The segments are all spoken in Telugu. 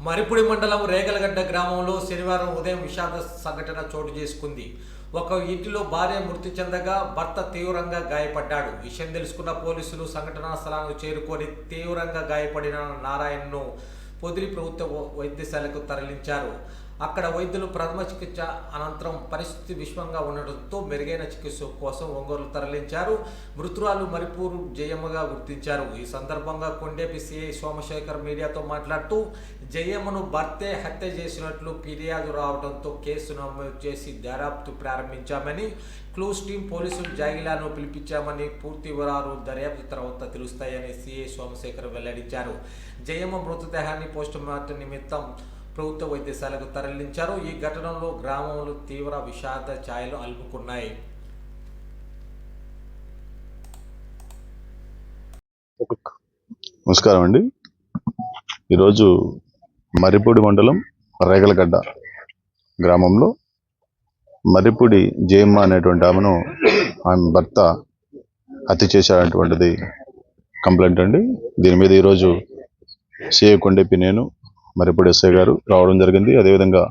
మరిపుడి మండలం రేగలగడ్డ గ్రామంలో శనివారం ఉదయం విషాద సంఘటన చోటు చేసుకుంది. ఒక ఇంటిలో భార్య మృతి చెందగా భర్త తీవ్రంగా గాయపడ్డాడు. విషయం తెలుసుకున్న పోలీసులు సంఘటనా స్థలానికి చేరుకొని తీవ్రంగా గాయపడిన నారాయణను పొదిలి ప్రభుత్వ వ- వైద్యశాలకు తరలించారు. అక్కడ వైద్యులు ప్రథమ చికిత్స అనంతరం పరిస్థితి విషమంగా ఉండడంతో మెరుగైన చికిత్స కోసం ఒంగోలు తరలించారు. మృతురాలు మరిపూరు జయమ్మగా గుర్తించారు. ఈ సందర్భంగా కొండేపి సిఐ సోమశేఖర్ మీడియాతో మాట్లాడుతూ జయమ్మను భర్తే హత్య చేసినట్లు ఫిర్యాదు రావడంతో కేసు నమోదు చేసి దర్యాప్తు ప్రారంభించామని క్లూస్ టీం పోలీసులు జాగిలాను పిలిపించామని పూర్తి వివరాలు దర్యాప్తు తర్వాత తెలుస్తాయని సిఐ సోమశేఖర్ వెల్లడించారు. జయమ్మ మృతదేహాన్ని పోస్టుమార్టం నిమిత్తం ప్రభుత్వ వైద్యశాలకు తరలించారు. ఈ ఘటనలో గ్రామంలో తీవ్ర విషాద ఛాయలు అలుపుకున్నాయి నమస్కారం అండి. ఈరోజు మరిపూడి మండలం రేగలగడ్డ గ్రామంలో మరిపూడి జయమ్మ అనేటువంటి ఆమెను ఆమె భర్త హత్య చేశాడటువంటిది కంప్లైంట్ అండి. దీని మీద ఈరోజు సిఐ కొండెప్పి నేను మరి ఇప్పుడు ఎస్ఐ గారు రావడం జరిగింది. అదేవిధంగా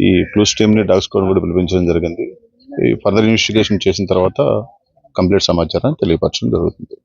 ఈ క్లూస్ టీమ్ని డాగ్ స్క్వాడ్ కూడా పిలిపించడం జరిగింది. ఈ ఫర్దర్ ఇన్వెస్టిగేషన్ చేసిన తర్వాత కంప్లీట్ సమాచారాన్ని తెలియపరచడం జరుగుతుంది.